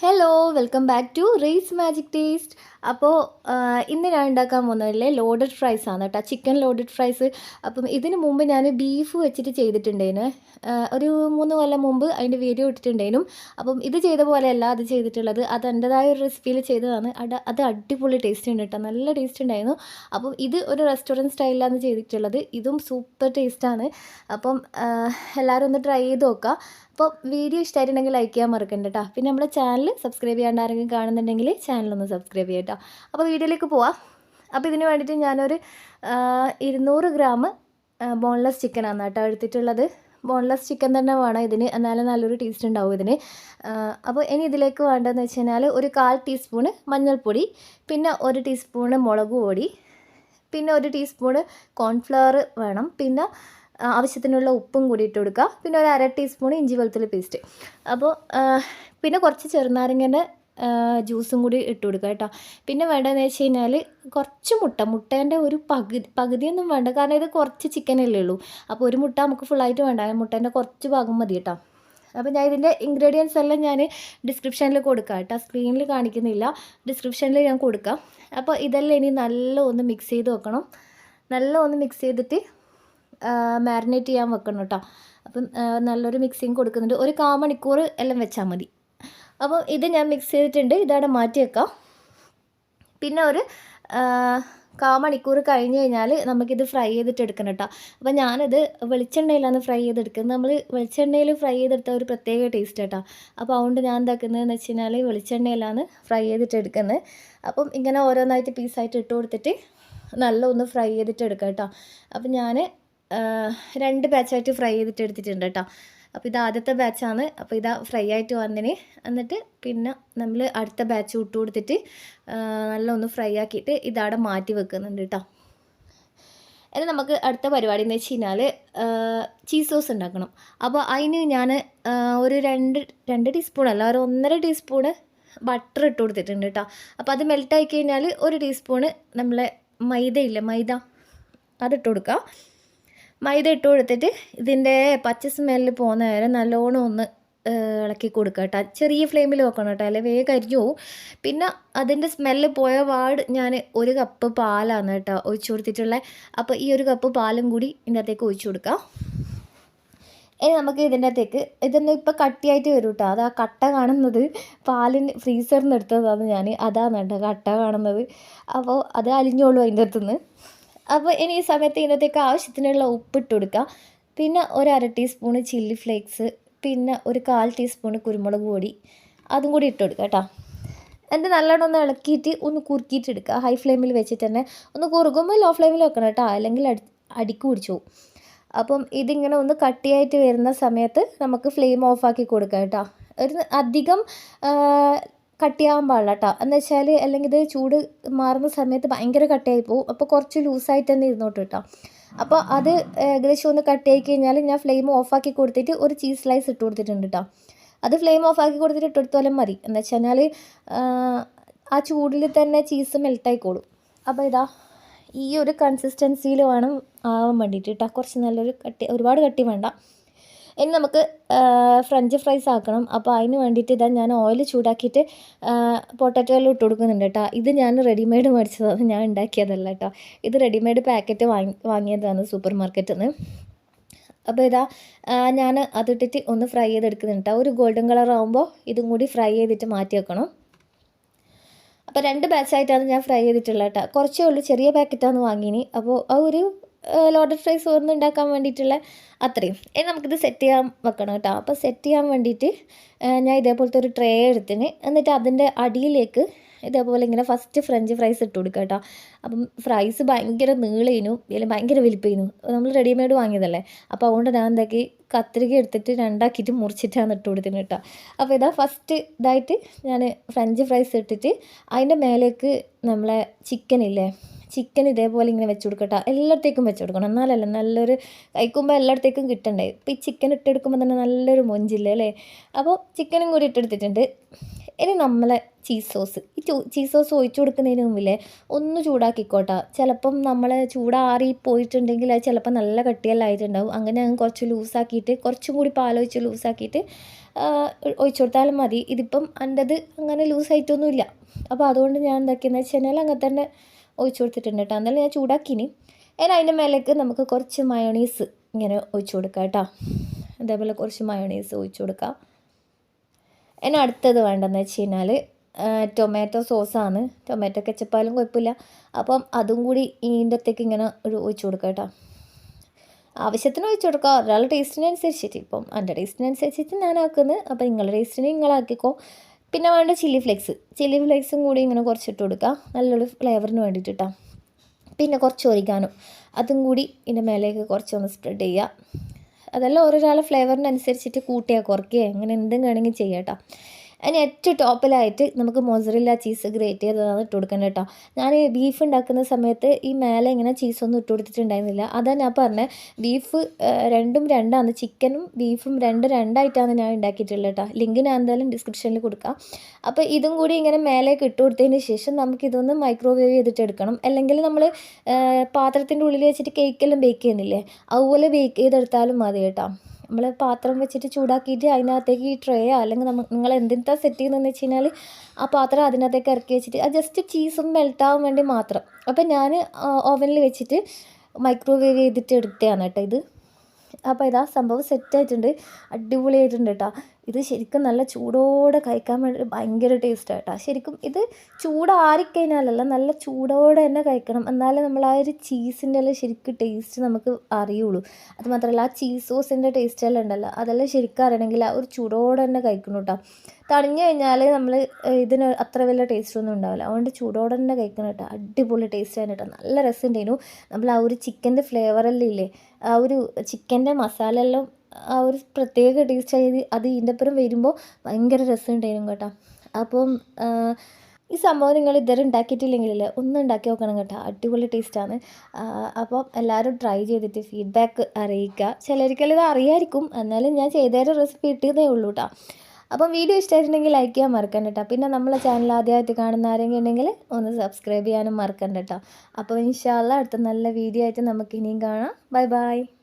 Hello welcome back to race magic taste അപ്പോൾ ഇന്ന് ഞാൻ ഉണ്ടാക്കാൻ പോകുന്നതല്ലേ ലോഡഡ് ഫ്രൈസ് ആണ് കേട്ടോ ചിക്കൻ ലോഡഡ് ഫ്രൈസ് അപ്പം ഇതിന് മുമ്പ് ഞാൻ ബീഫ് വെച്ചിട്ട് ചെയ്തിട്ടുണ്ടേനു ഒരു മൂന്ന് കൊല്ലം മുമ്പ് അതിന്റെ വീഡിയോ ഇട്ടിട്ടുണ്ടേനും അപ്പം ഇത് ചെയ്ത പോലെയല്ല അത് ചെയ്തിട്ടുള്ളത്. അത് എന്റെതായ ഒരു റെസിപ്പിയിൽ ചെയ്തതാണ്. അത് അത് അടിപൊളി ടേസ്റ്റ് ഉണ്ട് കേട്ടോ നല്ല ടേസ്റ്റ് ഉണ്ടായിരുന്നു. അപ്പം ഇത് ഒരു റെസ്റ്റോറന്റ് സ്റ്റൈലിലാണ് ചെയ്തിട്ടുള്ളത്. ഇതും സൂപ്പർ ടേസ്റ്റാണ് അപ്പം എല്ലാവരും ഒന്ന് ട്രൈ ചെയ്ത് നോക്കുക അപ്പോൾ വീഡിയോ ഇഷ്ടമായിട്ടുണ്ടെങ്കിൽ ലൈക്ക് ചെയ്യാൻ മറക്കണ്ട കേട്ടോ പിന്നെ നമ്മുടെ ചാനൽ സബ്സ്ക്രൈബ് ചെയ്യാണ്ട് ആരെങ്കിലും കാണുന്നുണ്ടെങ്കിൽ ചാനലൊന്ന് സബ്സ്ക്രൈബ് ചെയ്യാം കേട്ടോ അപ്പോൾ വീഡിയോയിലേക്ക് പോവാം. അപ്പോൾ ഇതിന് വേണ്ടിയിട്ട് ഞാനൊരു ഇരുന്നൂറ് ഗ്രാം ബോൺലെസ് ചിക്കനാണ് കേട്ടോ എടുത്തിട്ടുള്ളത്. ബോൺലെസ് ചിക്കൻ തന്നെ വേണം ഇതിന്. എന്നാലും നല്ലൊരു ടേസ്റ്റ് ഉണ്ടാവും ഇതിന്. അപ്പോൾ ഇനി ഇതിലേക്ക് വേണ്ടതെന്ന് വെച്ച് കഴിഞ്ഞാൽ ഒരു കാൽ ടീസ്പൂണ് മഞ്ഞൾപ്പൊടി പിന്നെ ഒരു ടീസ്പൂണ് മുളക് പൊടി പിന്നെ ഒരു ടീസ്പൂണ് കോൺഫ്ലവർ വേണം. പിന്നെ ആവശ്യത്തിനുള്ള ഉപ്പും കൂടി ഇട്ട് കൊടുക്കുക. പിന്നെ ഒരു അര ടീസ്പൂൺ ഇഞ്ചി വെളുത്തുള്ളി പേസ്റ്റ്. അപ്പോൾ പിന്നെ കുറച്ച് ചെറുനാരങ്ങേന്റെ ജ്യൂസും കൂടി ഇട്ട് കൊടുക്കുക കേട്ടോ. പിന്നെ വേണ്ടതെന്ന് വെച്ച് കഴിഞ്ഞാൽ കുറച്ച് മുട്ട മുട്ടേന്റെ ഒരു പകുതി പകുതിയൊന്നും വേണ്ട. കാരണം ഇത് കുറച്ച് ചിക്കനല്ലേ ഉള്ളൂ. അപ്പോൾ ഒരു മുട്ട നമുക്ക് ഫുള്ളായിട്ട് വേണ്ട. മുട്ടേന്റെ കുറച്ച് ഭാഗം മതി കേട്ടോ. അപ്പോൾ ഞാൻ ഇതിന്റെ ഇൻഗ്രീഡിയൻസ് എല്ലാം ഞാൻ ഡിസ്ക്രിപ്ഷനിൽ കൊടുക്കാം കേട്ടോ. സ്ക്രീനിൽ കാണിക്കുന്നില്ല. ഡിസ്ക്രിപ്ഷനിൽ ഞാൻ കൊടുക്കാം. അപ്പോൾ ഇതെല്ലാം ഇനി നല്ല ഒന്ന് മിക്സ് ചെയ്ത് വെക്കണം. നല്ല ഒന്ന് മിക്സ് ചെയ്തിട്ട് മാരിനേറ്റ് ചെയ്യാൻ വെക്കണം കേട്ടോ അപ്പം നല്ലൊരു മിക്സിങ് കൊടുക്കുന്നുണ്ട്. ഒരു കാ മണിക്കൂർ എല്ലാം വെച്ചാൽ മതി. അപ്പോൾ ഇത് ഞാൻ മിക്സ് ചെയ്തിട്ടുണ്ട്. ഇതവിടെ മാറ്റി വെക്കാം പിന്നെ ഒരു കാ മണിക്കൂർ കഴിഞ്ഞ് കഴിഞ്ഞാൽ നമുക്കിത് ഫ്രൈ ചെയ്തിട്ട് എടുക്കണം കേട്ടോ അപ്പോൾ ഞാനിത് വെളിച്ചെണ്ണയിലാണ് ഫ്രൈ ചെയ്തെടുക്കുന്നത്. നമ്മൾ വെളിച്ചെണ്ണയിൽ ഫ്രൈ ചെയ്തെടുത്ത ഒരു പ്രത്യേക ടേസ്റ്റ് കേട്ടോ അപ്പോൾ അതുകൊണ്ട് ഞാൻ എന്താക്കുന്നതെന്ന് വെച്ച് കഴിഞ്ഞാൽ വെളിച്ചെണ്ണയിലാണ് ഫ്രൈ ചെയ്തിട്ട് എടുക്കുന്നത്. അപ്പം ഇങ്ങനെ ഓരോന്നായിട്ട് പീസായിട്ട് ഇട്ട് കൊടുത്തിട്ട് നല്ല ഒന്ന് ഫ്രൈ ചെയ്തിട്ട് എടുക്കാം കേട്ടോ അപ്പം ഞാൻ രണ്ട് ബാച്ചായിട്ട് ഫ്രൈ ചെയ്തിട്ട് എടുത്തിട്ടുണ്ട് കേട്ടോ അപ്പോൾ ഇത് ആദ്യത്തെ ബാച്ചാണ് അപ്പോൾ ഇതാ ഫ്രൈ ആയിട്ട് വന്നതിന് എന്നിട്ട് പിന്നെ നമ്മൾ അടുത്ത ബാച്ച് ഇട്ട് കൊടുത്തിട്ട് നല്ല ഒന്ന് ഫ്രൈ ആക്കിയിട്ട് ഇതവിടെ മാറ്റി വെക്കുന്നുണ്ട് കേട്ടോ ഇനി നമുക്ക് അടുത്ത പരിപാടി എന്ന് വെച്ച് കഴിഞ്ഞാൽ ചീസ് സോസ് ഉണ്ടാക്കണം. അപ്പോൾ അതിന് ഞാൻ ഒരു രണ്ട് രണ്ട് ടീസ്പൂൺ അല്ല ഒരു ഒന്നര ടീസ്പൂണ് ബട്ടർ ഇട്ട് കൊടുത്തിട്ടുണ്ട് കേട്ടോ അപ്പോൾ അത് മെൽട്ടായി കഴിഞ്ഞാൽ ഒരു ടീസ്പൂണ് നമ്മളെ മൈദയില്ലേ മൈദ അതിട്ട് കൊടുക്കുക മൈദ ഇട്ട് കൊടുത്തിട്ട് ഇതിന്റെ പച്ച സ്മെല്ല് പോകുന്ന നേരം നല്ലോണം ഒന്ന് ഇളക്കി കൊടുക്കുക കേട്ടോ. ചെറിയ ഫ്ലെയിമിൽ വെക്കണം കേട്ടോ. അല്ലെങ്കിൽ വേഗം കരിഞ്ഞു പോവും. പിന്നെ അതിന്റെ സ്മെല്ല് പോയ പാട് ഞാൻ ഒരു കപ്പ് പാലാണ് കേട്ടോ ഒഴിച്ചു കൊടുത്തിട്ടുള്ളത് അപ്പോൾ ഈ ഒരു കപ്പ് പാലും കൂടി ഇതിന്റെ അകത്തേക്ക് ഒഴിച്ചു കൊടുക്കാം. ഇനി നമുക്ക് ഇതിന്റെ അകത്തേക്ക് ഇതൊന്നും ഇപ്പോൾ കട്ടിയായിട്ട് വരും കേട്ടോ. അത് ആ കട്ട കാണുന്നത്. പാലിന് ഫ്രീസറിൽ നിന്ന് എടുത്തതാണ് ഞാൻ അതാണ് കേട്ടോ കട്ട കാണുന്നത്. അപ്പോൾ അത് അലിഞ്ഞോളൂ അതിന്റെ അകത്തുനിന്ന്. അപ്പോൾ ഇനി ഈ സമയത്ത് ഇതിനകത്തേക്ക് ആവശ്യത്തിനുള്ള ഉപ്പിട്ട് കൊടുക്കുക പിന്നെ ഒരു അര ടീസ്പൂണ് ചില്ലി ഫ്ലേക്സ് പിന്നെ ഒരു കാൽ ടീസ്പൂണ് കുരുമുളക് പൊടി അതും കൂടി ഇട്ട് കൊടുക്കുക കേട്ടോ. എന്നിട്ട് നല്ലോണം ഒന്ന് ഇളക്കിയിട്ട് ഒന്ന് കുറുക്കിയിട്ട് എടുക്കുക. ഹൈ ഫ്ലെയിമിൽ വെച്ചിട്ട് തന്നെ ഒന്ന് കുറുകുമ്പോൾ ലോ ഫ്ലെയിമിൽ വെക്കണം കേട്ടോ. അല്ലെങ്കിൽ അടി അടിക്ക് പിടിച്ചു പോകും. അപ്പം ഇതിങ്ങനെ ഒന്ന് കട്ടിയായിട്ട് വരുന്ന സമയത്ത് നമുക്ക് ഫ്ലെയിം ഓഫാക്കി കൊടുക്കാം കേട്ടോ. ഒരു അധികം കട്ടിയാവാൻ പാടില്ല കേട്ടോ എന്ന് വെച്ചാൽ അല്ലെങ്കിൽ ഇത് ചൂട് മാറുന്ന സമയത്ത് ഭയങ്കര കട്ടിയായി പോകും അപ്പോൾ കുറച്ച് ലൂസായിട്ട് തന്നെ ഇരുന്നോട്ട് കേട്ടോ അപ്പോൾ അത് ഏകദേശം ഒന്ന് കട്ടിയായി കഴിഞ്ഞാൽ ഞാൻ ഫ്ലെയിം ഓഫാക്കി കൊടുത്തിട്ട് ഒരു ചീസ് സ്ലൈസ് ഇട്ട് കൊടുത്തിട്ടുണ്ട് കേട്ടോ അത് ഫ്ലെയിം ഓഫാക്കി കൊടുത്തിട്ട് ഇട്ടെടുത്തോലം മതി. എന്ന് വെച്ചാൽ ആ ചൂടിൽ തന്നെ ചീസ് മെൽട്ടായിക്കോളും അപ്പോൾ ഇതാ ഈ ഒരു കൺസിസ്റ്റൻസിയിൽ വേണം ആവാൻ വേണ്ടിയിട്ട് കേട്ടോ കുറച്ച് നല്ലൊരു കട്ടി ഒരുപാട് കട്ടി വേണ്ട. ഇനി നമുക്ക് ഫ്രഞ്ച് ഫ്രൈസ് ആക്കണം. അപ്പോൾ അതിന് വേണ്ടിയിട്ട് ഇതാ ഞാൻ ഓയിൽ ചൂടാക്കിയിട്ട് പൊട്ടാറ്റോയിൽ ഇട്ട് കൊടുക്കുന്നുണ്ട് കേട്ടോ. ഇത് ഞാൻ റെഡിമെയ്ഡ് മേടിച്ചതാണ് ഞാൻ ഉണ്ടാക്കിയതല്ല കേട്ടോ. ഇത് റെഡിമെയ്ഡ് പാക്കറ്റ് വാങ്ങി വാങ്ങിയതാണ് സൂപ്പർ മാർക്കറ്റിൽ നിന്ന് അപ്പോൾ ഇതാ ഞാൻ അതിട്ടിട്ട് ഒന്ന് ഫ്രൈ ചെയ്തെടുക്കുന്നുണ്ട് ഒരു ഗോൾഡൻ കളർ ആകുമ്പോൾ ഇതും കൂടി ഫ്രൈ ചെയ്തിട്ട് മാറ്റി വെക്കണം. അപ്പോൾ രണ്ട് ബാച്ചായിട്ടാണ് ഞാൻ ഫ്രൈ ചെയ്തിട്ടുള്ളത് കേട്ടോ. കുറച്ചേ ഉള്ളൂ. ചെറിയ പാക്കറ്റാണ് വാങ്ങിയിനി അപ്പോൾ ആ ഒരു ലോഡഡ് ഫ്രൈസ് ഒന്ന് ഉണ്ടാക്കാൻ വേണ്ടിയിട്ടുള്ള അത്രയും. ഇനി നമുക്കിത് സെറ്റ് ചെയ്യാൻ വെക്കണം കേട്ടോ. അപ്പോൾ സെറ്റ് ചെയ്യാൻ വേണ്ടിയിട്ട് ഞാൻ ഇതേപോലത്തെ ഒരു ട്രേ എടുത്തിന്. എന്നിട്ട് അതിന്റെ അടിയിലേക്ക് ഇതേപോലെ ഇങ്ങനെ ഫസ്റ്റ് ഫ്രഞ്ച് ഫ്രൈസ് ഇട്ട് കൊടുക്കുക കേട്ടോ. അപ്പം ഫ്രൈസ് ഭയങ്കര നീളേനു അല്ലെങ്കിൽ ഭയങ്കര വലിപ്പേനു. നമ്മൾ റെഡിമെയ്ഡ് വാങ്ങിയതല്ലേ? അപ്പോൾ അതുകൊണ്ട് ഞാൻ എന്താക്കി കത്രിക എടുത്തിട്ട് രണ്ടാക്കിയിട്ട് മുറിച്ചിട്ടാണ് ഇട്ട് കൊടുത്തിന് കേട്ടോ. അപ്പോൾ ഇതാ ഫസ്റ്റ് ഇതായിട്ട് ഞാൻ ഫ്രഞ്ച് ഫ്രൈസ് ഇട്ടിട്ട് അതിന്റെ മേലേക്ക് നമ്മളെ ചിക്കൻ ഇല്ലേ? ചിക്കൻ ഇതേപോലെ ഇങ്ങനെ വെച്ച് കൊടുക്കട്ടോ. എല്ലായിടത്തേക്കും വെച്ച് കൊടുക്കണം. എന്നാലല്ല നല്ലൊരു കഴിക്കുമ്പോൾ എല്ലായിടത്തേക്കും കിട്ടണ്ടേ? ഇപ്പോൾ ഈ ചിക്കൻ ഇട്ടെടുക്കുമ്പോൾ തന്നെ നല്ലൊരു മൊഞ്ചില്ലേ അല്ലേ? അപ്പോൾ ചിക്കനും കൂടി ഇട്ടെടുത്തിട്ടുണ്ട്. ഇനി നമ്മളെ ചീസ് സോസ് ഈ ചീസ് സോസ് ഒഴിച്ചു കൊടുക്കുന്നതിന് മുമ്പില്ലേ ഒന്ന് ചൂടാക്കിക്കോട്ടെ. ചിലപ്പം നമ്മൾ ചൂടാറി പോയിട്ടുണ്ടെങ്കിൽ അത് ചിലപ്പോൾ നല്ല കട്ടിയെല്ലാം ആയിട്ടുണ്ടാവും. അങ്ങനെ ഞാൻ കുറച്ച് ലൂസാക്കിയിട്ട് കുറച്ചും കൂടി പാലൊഴിച്ച് ലൂസാക്കിയിട്ട് ഒഴിച്ചു കൊടുത്താലും മതി. ഇതിപ്പം എന്റെത് അങ്ങനെ ലൂസായിട്ടൊന്നുമില്ല. അപ്പോൾ അതുകൊണ്ട് ഞാൻ എന്താക്കിയെന്ന് വെച്ച് കഴിഞ്ഞാൽ അങ്ങനെ തന്നെ ഒഴിച്ചു കൊടുത്തിട്ടുണ്ട് കേട്ടോ. എന്നാലും ഞാൻ ചൂടാക്കിനി ഇനി അതിന്റെ മേലേക്ക് നമുക്ക് കുറച്ച് മയോണീസ് ഇങ്ങനെ ഒഴിച്ചു കൊടുക്കാം കേട്ടോ. അതേപോലെ കുറച്ച് മയോണീസ് ഒഴിച്ചു കൊടുക്കാം ഇനി അടുത്തത് വേണ്ടതെന്ന് വെച്ച് കഴിഞ്ഞാൽ ടൊമാറ്റോ സോസാണ് ടൊമാറ്റോ കെച്ചപ്പാലും കുഴപ്പമില്ല. അപ്പം അതും കൂടി ഇതിന്റെ അത്തേക്ക് ഇങ്ങനെ ഒരു ഒഴിച്ചു കൊടുക്കാം കേട്ടോ. ആവശ്യത്തിന് ഒഴിച്ചു കൊടുക്കുക ഒരാളുടെ ടേസ്റ്റിനനുസരിച്ചിട്ട് ഇപ്പം എന്റെ ടേസ്റ്റിനനുസരിച്ചിട്ട് ഞാൻ ആക്കുന്നത് അപ്പോൾ നിങ്ങളുടെ ടേസ്റ്റിന് നിങ്ങളാക്കിക്കോ. പിന്നെ വേണ്ട ചില്ലി ഫ്ലേക്സ്. ചില്ലി ഫ്ലേക്സും കൂടി ഇങ്ങനെ കുറച്ചിട്ട് കൊടുക്കാം. നല്ലൊരു ഫ്ലേവറിന് വേണ്ടിയിട്ട്. ഇട്ടാം പിന്നെ കുറച്ച് ഒരിക്കാനും അതും കൂടി ഇതിന്റെ മേലേക്ക് കുറച്ചൊന്ന് സ്പ്രെഡ് ചെയ്യുക അതെല്ലാം ഓരോരാളെ ഫ്ലേവറിനനുസരിച്ചിട്ട് കൂട്ടിയാൽ കുറയ്ക്കുക. അങ്ങനെ എന്തും വേണമെങ്കിൽ ചെയ്യാം കേട്ടോ അതിന് ഏറ്റവും ടോപ്പിലായിട്ട് നമുക്ക് മൊസറില്ല ചീസ് ഗ്രേറ്റ് ചെയ്തതാണ് ഇട്ട് കൊടുക്കേണ്ടത് കേട്ടോ. ഞാൻ ബീഫ് ഉണ്ടാക്കുന്ന സമയത്ത് ഈ മേലെ ഇങ്ങനെ ചീസൊന്നും ഇട്ട് കൊടുത്തിട്ടുണ്ടായിരുന്നില്ല. അതാണ് ഞാൻ പറഞ്ഞത് ബീഫ് രണ്ടും രണ്ടാണ്. ചിക്കനും ബീഫും രണ്ടും രണ്ടായിട്ടാണ് ഞാൻ ഉണ്ടാക്കിയിട്ടുള്ളത് കേട്ടോ. ലിങ്ക് ഞാൻ എന്തായാലും ഡിസ്ക്രിപ്ഷനിൽ കൊടുക്കാം. അപ്പോൾ ഇതും കൂടി ഇങ്ങനെ മേലേക്ക് ഇട്ട് കൊടുത്തതിന് ശേഷം നമുക്കിതൊന്ന് മൈക്രോവേവ് ചെയ്തിട്ട് എടുക്കണം. അല്ലെങ്കിൽ നമ്മൾ പാത്രത്തിന്റെ ഉള്ളിൽ വെച്ചിട്ട് കേക്കെല്ലാം ബേക്ക് ചെയ്യുന്നില്ലേ? അതുപോലെ ബേക്ക് ചെയ്തെടുത്താലും മതി കേട്ടോ. നമ്മൾ പാത്രം വെച്ചിട്ട് ചൂടാക്കിയിട്ട് അതിനകത്തേക്ക് ഈ ട്രേയോ അല്ലെങ്കിൽ നമ്മൾ നിങ്ങൾ എന്തിനാ സെറ്റ് ചെയ്യുന്നതെന്ന് വെച്ച് കഴിഞ്ഞാൽ ആ പാത്രം അതിനകത്തേക്ക് ഇറക്കി വെച്ചിട്ട് അത് ജസ്റ്റ് ചീസും മെൽട്ടാവാൻ വേണ്ടി മാത്രം. അപ്പം ഞാൻ ഓവനിൽ വെച്ചിട്ട് മൈക്രോവേവ് ചെയ്തിട്ട് എടുത്തതാണ് കേട്ടോ ഇത്. അപ്പോൾ ഇതാ സംഭവം സെറ്റ് സെറ്റായിട്ടുണ്ട് അടിപൊളിയായിട്ടുണ്ട് കേട്ടോ. ഇത് ശരിക്കും നല്ല ചൂടോടെ കഴിക്കാൻ വേണ്ടി ഭയങ്കര ടേസ്റ്റ് ആട്ടോ. ശരിക്കും ഇത് ചൂടാറിക്കഴിഞ്ഞാലല്ല നല്ല ചൂടോടെ തന്നെ കഴിക്കണം. എന്നാലേ നമ്മൾ ആ ഒരു ചീസിന്റെ എല്ലാം ശരിക്കും ടേസ്റ്റ് നമുക്ക് അറിയുള്ളൂ. അത് മാത്രമല്ല ആ ചീസ് സോസിന്റെ ടേസ്റ്റ് എല്ലാം ഉണ്ടല്ലോ അതെല്ലാം ശരിക്കും അറിയണമെങ്കിൽ ആ ഒരു ചൂടോടെ തന്നെ കഴിക്കണം കേട്ടോ തണിഞ്ഞു കഴിഞ്ഞാൽ നമ്മൾ ഇതിന് അത്ര വലിയ ടേസ്റ്റ് ഒന്നും ഉണ്ടാവില്ല. അതുകൊണ്ട് ചൂടോടെ തന്നെ കഴിക്കണം കേട്ടോ അടിപൊളി ടേസ്റ്റ് ആണ് കേട്ടോ നല്ല രസമുണ്ടായിരുന്നു. നമ്മൾ ആ ഒരു ചിക്കന്റെ ഫ്ലേവറെല്ലാം ഇല്ലേ ആ ഒരു ചിക്കന്റെ മസാല എല്ലാം ആ ഒരു പ്രത്യേക ടേസ്റ്റ് ആയത് അത് ഒപ്പം വരുമ്പോൾ ഭയങ്കര രസമുണ്ടായിരുന്നു കേട്ടോ. അപ്പം ഈ സംഭവം നിങ്ങൾ ഇതുവരെ ഉണ്ടാക്കിയിട്ടില്ലെങ്കിലല്ലേ ഒന്ന് ഉണ്ടാക്കി നോക്കണം കേട്ടോ. അടിപൊളി ടേസ്റ്റാണ് അപ്പം എല്ലാവരും ട്രൈ ചെയ്തിട്ട് ഫീഡ്ബാക്ക് അറിയിക്കുക. ചിലർക്കെല്ലാം ഇത് അറിയായിരിക്കും. എന്നാലും ഞാൻ ചെയ്തേരെ റെസിപ്പി ഇട്ടതേ ഉള്ളൂ കേട്ടോ അപ്പം വീഡിയോ ഇഷ്ടമായിട്ടുണ്ടെങ്കിൽ ലൈക്ക് ചെയ്യാൻ മറക്കണ്ട കേട്ടോ പിന്നെ നമ്മളെ ചാനൽ ആദ്യമായിട്ട് കാണുന്ന ആരെങ്കിലും ഉണ്ടെങ്കിൽ ഒന്ന് സബ്സ്ക്രൈബ് ചെയ്യാനും മറക്കണ്ട കേട്ടോ അപ്പോൾ ഇൻഷാല്ല അടുത്ത നല്ല വീഡിയോ ആയിട്ട് നമുക്ക് ഇനിയും കാണാം. Bye bye